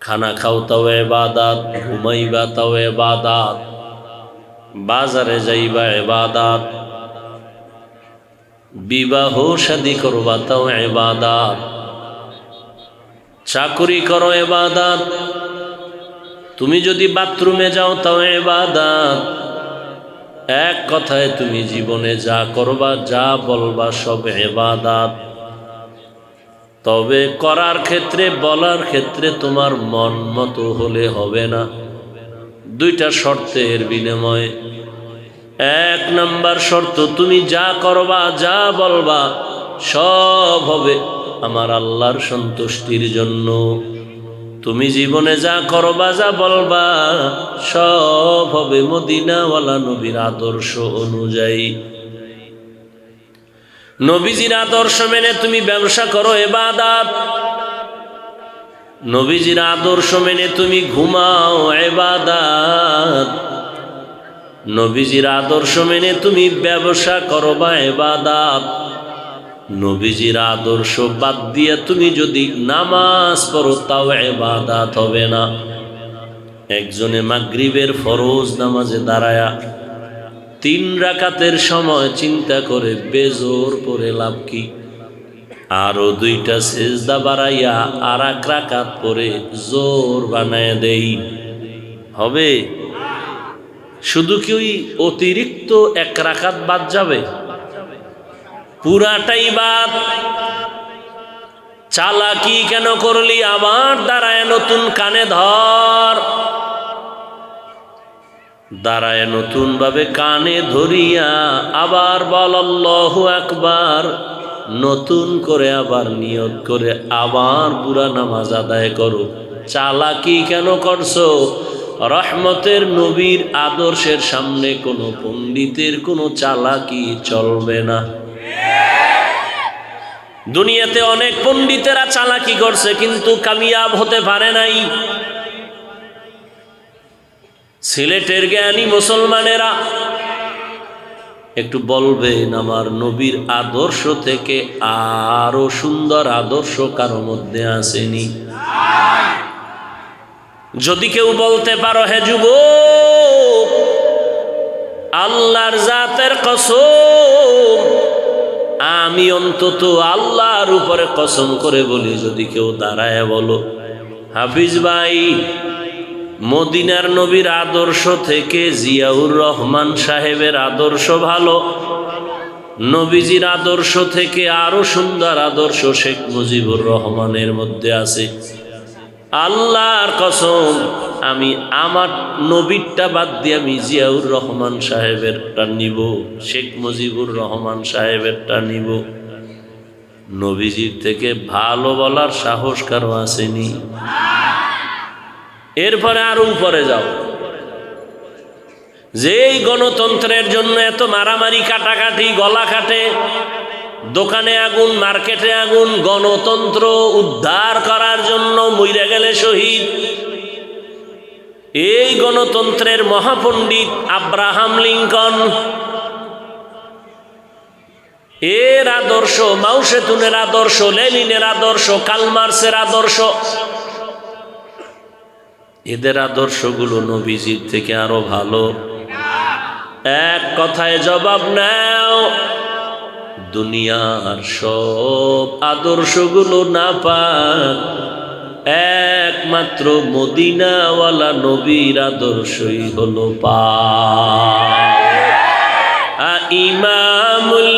খানা খাও তাও এবাদাত, ঘুমাইবা তাও এবাদাত, বাজারে যাইবা এবাদাত, বিবাহ শাদি করবা তাও এবাদাত, চাকুরি করো এবাদাত, তুমি যদি বাথরুমে যাও তাও এবাদাত, এক কথায় তুমি জীবনে যা করবা, যা বলবা সব এবাদাত। তবে করার ক্ষেত্রে, বলার ক্ষেত্রে তোমার মন মতো হলে হবে না। দুইটা শর্তের বিনিময়ে। এক নাম্বার শর্ত, তুমি যা করবা, যা বলবা, সব হবে আমার আল্লাহর সন্তুষ্টির জন্য। তুমি জীবনে যা করবা, যা বলবা, সব হবে মদিনাওয়ালা নবীর আদর্শ অনুযায়ী। নবীজির আদর্শ মেনে তুমি ব্যবসা করো এবাদাত নবীজির আদর্শ মেনে তুমি ঘুমাও এবাদাত নবীজির আদর্শ মেনে তুমি ব্যবসা করো বা এবাদাত নবীজির আদর্শ বাদ দিয়ে তুমি যদি নামাজ পড়ো, তাও এবাদাত হবে না। একজনে মাগরিবের ফরজ নামাজে দাঁড়ায়া তিন রাকাতের সময় চিন্তা করে বেজোর পরে লাভ কি? আরও দুইটা সেজদা বাড়াইয়া আর এক রাকাত পরে জোর বানায় দেই। হবে? শুধু কি ওই অতিরিক্ত এক রাকাত বাদ যাবে? পুরাটাই বাদ। চালাকি কেন করলি? আবার দাঁড়ায় নতুন কানে ধর। দাঁড়ায় নতুন ভাবে কানে ধরিয়া আবার বল একবার নতুন করে আবার নিয়ত করে আবার পুরা নামাজ আদায় করো। চালাকি কেন করছ? রহমতের নবীর আদর্শের সামনে কোনো পণ্ডিতের কোনো চালাকি চলবে না। দুনিয়াতে অনেক পণ্ডিতেরা চালাকি করছে, কিন্তু কামিয়াব হতে পারে নাই। সিলেটের জ্ঞানী মুসলমানেরা, একটু বলবেন আমার নবীর আদর্শ থেকে আরও সুন্দর আদর্শ কারও মধ্যে আসেনি? যদি কেউ বলতে পারো, হে যুব আল্লাহর জাতের কসম, আমি অন্তত আল্লাহর উপরে কসম করে বলি, যদি কেউ দাঁড়ায় বলো। হাফিজ ভাই মদিনার নবীর আদর্শ থেকে জিয়াউর রহমান সাহেবের আদর্শ ভালো। নবীজির আদর্শ থেকে আরও সুন্দর আদর্শ শেখ মুজিবুর রহমানের মধ্যে আছে। আল্লাহর কসম, আমি আমার নবীরটা বাদ দিয়ে আমি জিয়াউর রহমান সাহেবেরটা নিব, শেখ মুজিবুর রহমান সাহেবেরটা নিব। নবীজির থেকে ভালো বলার সাহস কারও আসেনি। এরপরে আরও উপরে যাও। যেই গণতন্ত্রের জন্য এত মারামারি, কাটাকাটি, গলা কাটে, দোকানে আগুন, মার্কেটে আগুন, গণতন্ত্র উদ্ধার করার জন্য মইরা গেলে শহীদ। এই গণতন্ত্রের মহাপণ্ডিত আব্রাহাম লিঙ্কন, এর আদর্শ, মাউসেতুনের আদর্শ, লেনিনের আদর্শ, কালমার্সের আদর্শ এদের আদর্শগুলো নবীজির থেকে আরও ভালো। এক কথায় জবাব নাও, দুনিয়ার সব আদর্শগুলো না পাক, একমাত্র মদিনাওয়ালা নবীর আদর্শই হলো পা ইমামুল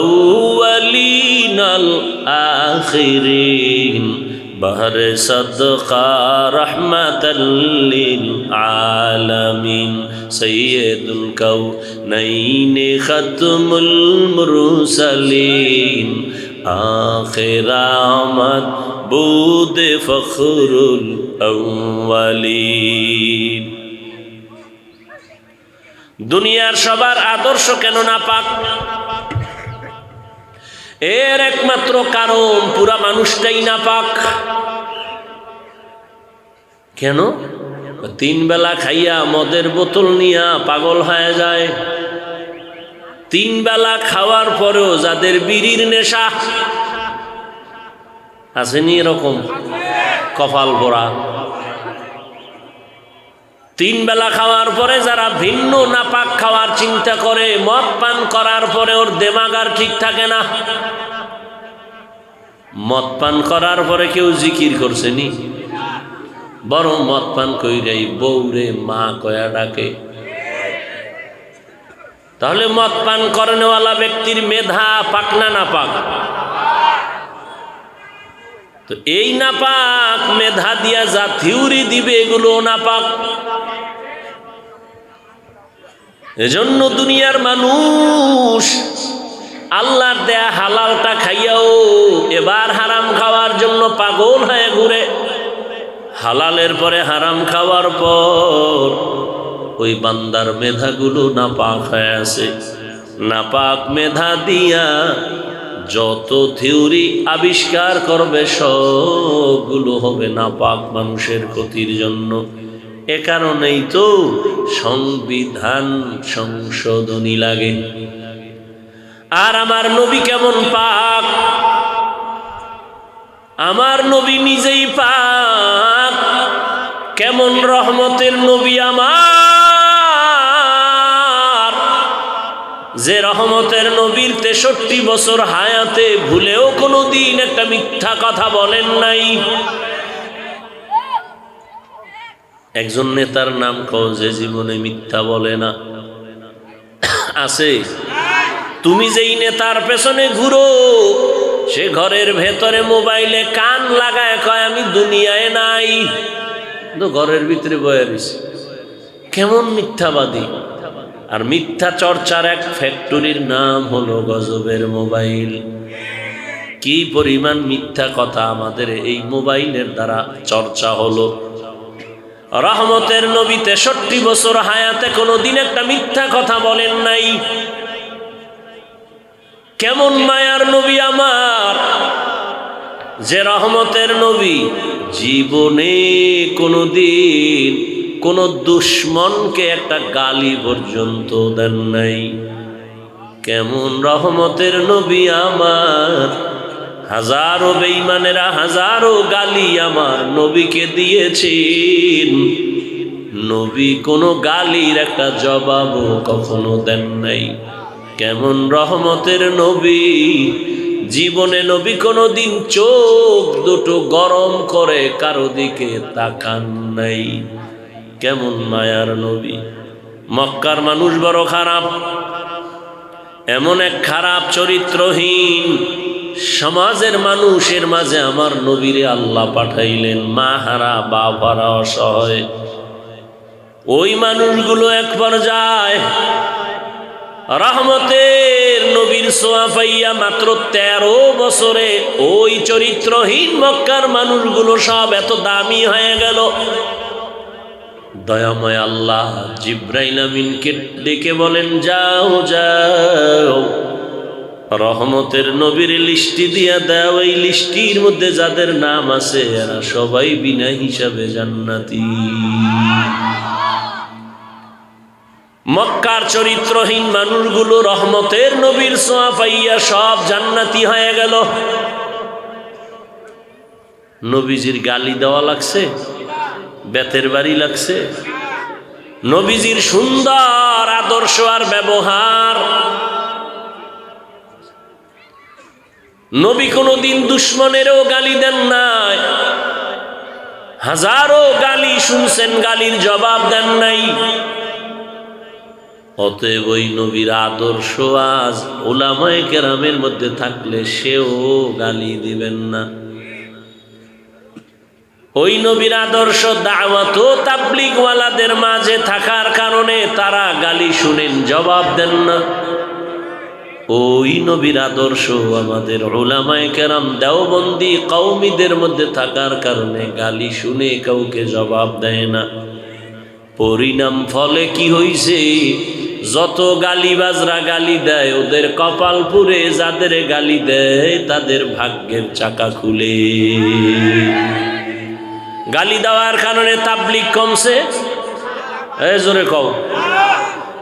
আউয়ালিনাল আখিরিন। بهر صدقہ رحمت للعالمین سید الكونین ختم المرسلین آخر آمد بود فخر الاولین দুনিয়ার সবার আদর্শ কেন না পাক এর একমাত্র কারণ, পুরা মানুষটাই না পাক কেন? তিন বেলা খাইয়া মদের বোতল নিয়া পাগল হয়ে যায়। তিন বেলা খাওয়ার পরেও যাদের বিড়ির নেশা, আসেনি এরকম কপাল ভরা তিন বেলা খাওয়ার পরে যারা ভিন্ন নাপাক খাওয়ার চিন্তা করে, মদ পান করার পরে ওর দেমাগার ঠিক থাকে না। মদ পান করার পরে কেউ জিকির করছে নি? বরং মদ পান কইরাই বৌরে মা কয়া ডাকে। তাহলে মদ পান করেনওয়ালা ব্যক্তির মেধা পাক না পাক তো এই নাপাক মেধা দিয়া যা থিউরি দিবে, এগুলো নাপাক। এজন্য দুনিয়ার মানুষ আল্লাহর দেয়া হালালটা খাইয়াও, এবার হারাম খাওয়ার জন্য পাগল হয়ে ঘুরে। হালালের পরে হারাম খাওয়ার পর ওই বান্দার মেধাগুলো নাপাক হয়ে আছে। নাপাক মেধা দিয়া যত থিওরি আবিষ্কার করবে, সবগুলো হবে না পাক মানুষের ক্ষতির জন্য। এ কারণেই তো সংবিধান সংশোধনী লাগে। আর আমার নবী কেমন পাক? আমার নবী নিজেই পাক। কেমন রহমতের নবী আমার? যে রহমতের নবীর তেষট্টি বছর হায়াতে ভুলেও কোনো দিন একটা মিথ্যা কথা বলেন নাই। একজন নেতার নাম কও যে জীবনে মিথ্যা বলে না। আছে। তুমি যেই নেতার পেছনে ঘুরো, সে ঘরের ভেতরে মোবাইলে কান লাগায় কয়, আমি দুনিয়ায় নাই। তো ঘরের ভিতরে বয়ে কেমন মিথ্যাবাদী। আর মিথ্যা চর্চার এক ফ্যাক্টরির নাম হলো গজবের মোবাইল। কি পরিমাণ মিথ্যা কথা আমাদের এই মোবাইলের দ্বারা চর্চা হলো। রহমতের নবী তেষট্টি বছর হায়াতে কোনো দিন একটা মিথ্যা কথা বলেন নাই। কেমন মায়ার নবী আমার। যে রহমতের নবী জীবনে কোনো দিন কোন দুশ্মনকে একটা গালি পর্যন্ত দেন নাই। কেমন রহমতের নবী আমার। হাজারো বেইমানেরা হাজারো গালি আমার নবীকে দিয়েছেন। নবী কোনো গালির একটা জবাবও কখনো দেন নাই। কেমন রহমতের নবী। জীবনে নবী কোনো দিন চোখ দুটো গরম করে কারও দিকে তাকান নাই। কেমন মায়ার নবী? মক্কার মানুষ বড় খারাপ। এমন এক খারাপ চরিত্রহীন সমাজের মানুষের মাঝে আমার নবীরে আল্লাহ পাঠাইলেন, মা হারা বাপ হারা অসহায়। ওই মানুষগুলো এক পর্যায়ে রহমতের নবীর সোয়া পাইয়া মাত্র তেরো বছরে ওই চরিত্রহীন মক্কার মানুষগুলো সব এত দামি হয়ে গেল। দয়াময় আল্লাহ জিব্রাইল আমিনকে ডেকে বলেন, যাও যাও। রহমতের নবীর লিস্টি দিয়া দাও। এই লিস্টির মধ্যে যাদের নাম আছে, এরা সবাই বিনা হিসাবে জান্নাতি। মক্কার চরিত্রহীন মানুষগুলো রহমতের নবীর সোয়া পাইয়া সব জান্নাতি হয়ে গেল। নবীজির গালি দেওয়া লাগছে? বেতের বাড়ি লাগছে। নবীজির সুন্দর আদর্শ আর ব্যবহার। নবী কোনোদিন দুশ্মনেরও গালি দেন নাই। হাজারো গালি শুনছেন, গালির জবাব দেন নাই। অতএব ওই নবীর আদর্শ আজ ওলামায় কেরামের মধ্যে থাকলে সেও গালি দিবেন না। ওই নবীর আদর্শ দাওয়াত তাবলিগওয়ালাদের মাঝে থাকার কারণে তারা গালি শুনেন, জবাব দেন না। ওই নবীর আদর্শ আমাদের ওলামায় কেরাম দেওবন্দি কৌমিদের মধ্যে থাকার কারণে গালি শুনে কাউকে জবাব দেয় না। পরিণাম ফলে কি হইছে? যত গালিবাজরা গালি দেয়, ওদের কপাল পুরে যাদের গালি দেয়, তাদের ভাগ্যের চাকা খুলে। গালি দেওয়ার কারণে তাবলিক কমছে। জোরে কও।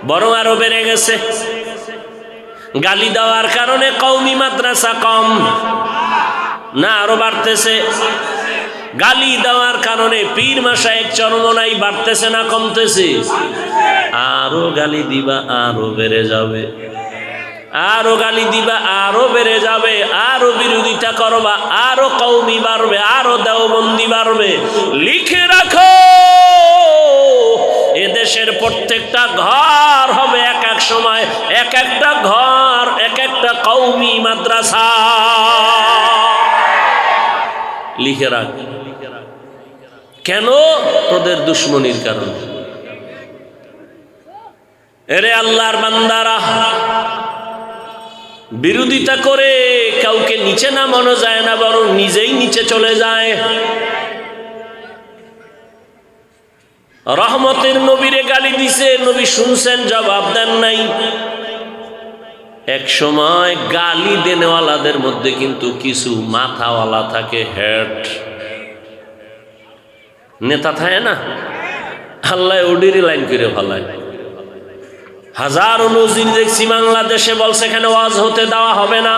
বরং আরও বেড়ে গেছে। গালি দেওয়ার কারণে কৌমি মাদ্রাসা কম। না, আরও বাড়তেছে। গালি দেওয়ার কারণে পীর মাসায় চরমনাই বাড়তেছে না, কমতেছে। আরও গালি দিবা, আরও বেড়ে যাবে। আরও গালি দিবা, আরও বেড়ে যাবে, আরও বিরোধিতা করবা, আরও কৌমি বাড়বে, আরও দেওবন্দি বাড়বে। লিখে রাখো! এদেশের প্রত্যেকটা ঘর হবে এক এক সময়, এক একটা ঘর, এক একটা কৌমি মাদ্রাসা। লিখে রাখ। কেন? তোদের দুশ্মনির কারণে। এরে আল্লাহর বান্দারা বিরোধিতা করে কাউকে নিচে নামানো যায় না, বরং নিজেই নিচে চলে যায়। রহমতের নবীরে গালি দিছে, নবী শুনছেন, জবাব দেন নাই। এক সময় গালি দেনেওয়ালাদের মধ্যে কিন্তু কিছু মাথাওয়ালা থাকে, হেড। নেতা থাকে না? আল্লাহ ওডিরি লাইন করে ভালায় হাজারো নজির দেখছি বাংলাদেশে, বলছে এখানে ওয়াজ হতে দেওয়া হবে না।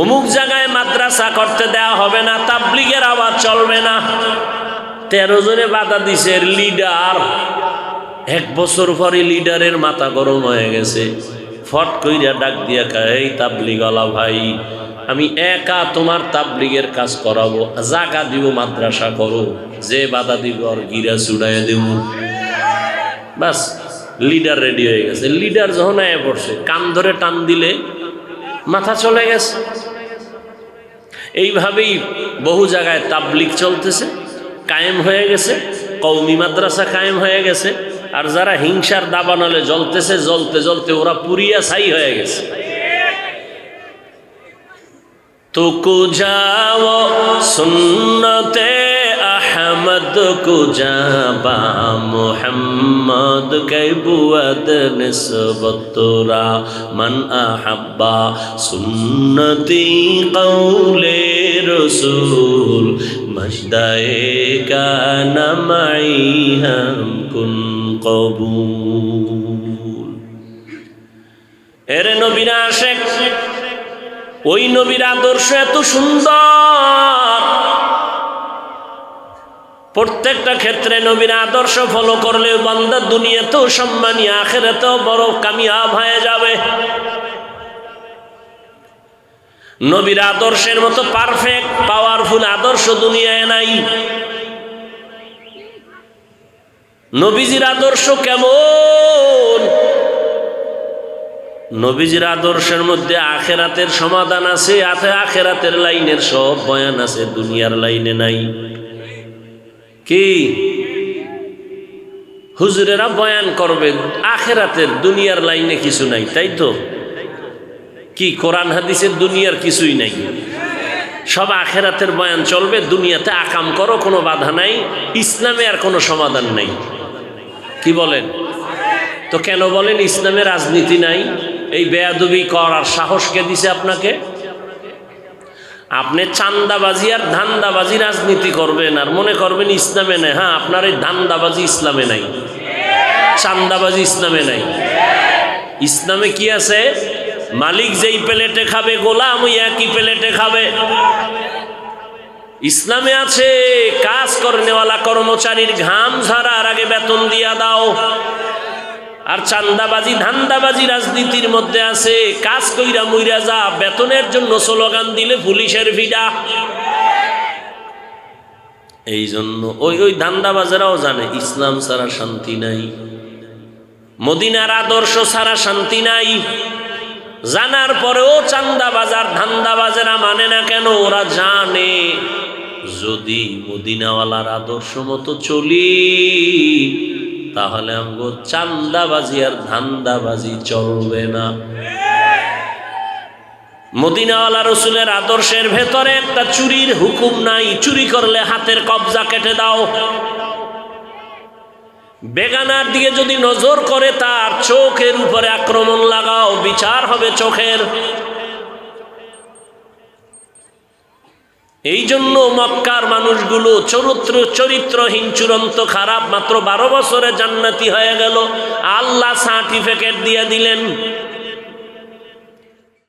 অমুক জায়গায় মাদ্রাসা করতে দেওয়া হবে না, তাবলিগের আওয়াজ চলবে না। তেরো জনে বাধা দিছে লিডার। এক বছর পরে লিডারের মাথা গরম হয়ে গেছে। ফট কইরা ডাক দিয়া এই তাবলিগলা ভাই, আমি একা তোমার তাবলিগের কাজ করাবো, জাগা দিব, মাদ্রাসা করো। যে বাধা দিব, আর গিরা চুড়াইয়া দেব। বাস। লিডার রেডি হয়ে গেছে। লিডার যখন আয় পড়ছে, কান ধরে টান দিলে মাথা চলে গেছে। এইভাবেই বহু জায়গায় তাবলিক চলতেছে, কায়েম হয়ে গেছে কৌমি মাদ্রাসা কায়েম হয়ে গেছে, আর যারা হিংসার দাবানলে জ্বলতেছে, জ্বলতে জ্বলতে ওরা পুরিয়া ছাই হয়ে গেছে। তো কুজাও সুন্নতে আহমদ কুজাবা মোহাম্মদ কৈবুয়াদ নিসবতরা মান আহাব্বা সুন্নতি কৌলে রসুল মজদায়ে কানা মাই হাম কুন কবুল এরে নবীরা আশেক ওই নবীর আদর্শ এত সুন্দর প্রত্যেকটা ক্ষেত্রে নবীর আদর্শ ফলো করলে বান্দা দুনিয়াতেও সম্মানী, আখেরাতেও বড় কামিয়াব হয়ে যাবে। নবীর আদর্শের মতো পারফেক্ট পাওয়ারফুল আদর্শ দুনিয়ায় নাই। নবীজির আদর্শ কেমন? নবীজির আদর্শের মধ্যে আখেরাতের সমাধান আছে আখেরাতের লাইনের সব বয়ান আছে, দুনিয়ার লাইনে নাই। কি? হুজুরেরা বয়ান করবে, আখেরাতের দুনিয়ার লাইনে কিছু নাই, তাই তো? কি, কোরআন, হাদিসের দুনিয়ার কিছুই নাই? সব আখেরাতের বয়ান চলবে, দুনিয়াতে আকাম করো, কোনো বাধা নাই, ইসলামে আর কোনো সমাধান নাই। কি বলেন? তো কেন বলেন ইসলামে রাজনীতি নাই? এই বেয়াদবি করার সাহস কে দিছে আপনাকে? আপনি চান্দাবাজি আর ধান্দাবাজি রাজনীতি করবেন, আর মনে করবেন ইসলামে নেই। হ্যাঁ আপনার এই ধান্দাবাজি ইসলামে নাই। চান্দাবাজি ইসলামে নাই। ইসলামে কি আছে? মালিক যেই প্লেটে খাবে গোলাম ওই একই প্লেটে খাবে। ইসলামে আছে, কাজ করনেওয়ালা কর্মচারীর ঘাম ঝরার আগে বেতন দিয়া দাও। আর চান্দাবাজি, ধান্দাবাজি রাজনীতির মধ্যে আছে। কাজ কইরা মইরা যা, বেতনের জন্য স্লোগান দিলে পুলিশের ভিড়া। এই জন্য ওই ওই ধান্দাবাজেরাও জানে, ইসলাম ছাড়া শান্তি নাই। মদিনার আদর্শ ছাড়া শান্তি নাই। জানার পরেও চান্দাবাজার, ধান্দাবাজেরা মানে না কেন, ওরা জানে। যদি মদিনাওয়ালার আদর্শ মতো চলি তাহলে আমগো চান্দাবাজি আর ধান্দাবাজি চলবে না। মদিনাওয়ালা রসুলের আদর্শের ভেতরে একটা চুরির হুকুম নাই, চুরি করলে হাতের কবজা কেটে দাও। বেগানার দিকে যদি নজর করে তার চোখের উপরে আক্রমণ লাগাও, বিচার হবে চোখের। এই জন্য মক্কার মানুষগুলো চরিত্র, চরিত্রহীন, চূড়ান্ত খারাপ মাত্র বারো বছরে জান্নাতি হয়ে গেল। আল্লাহ সার্টিফিকেট দিয়ে দিলেন।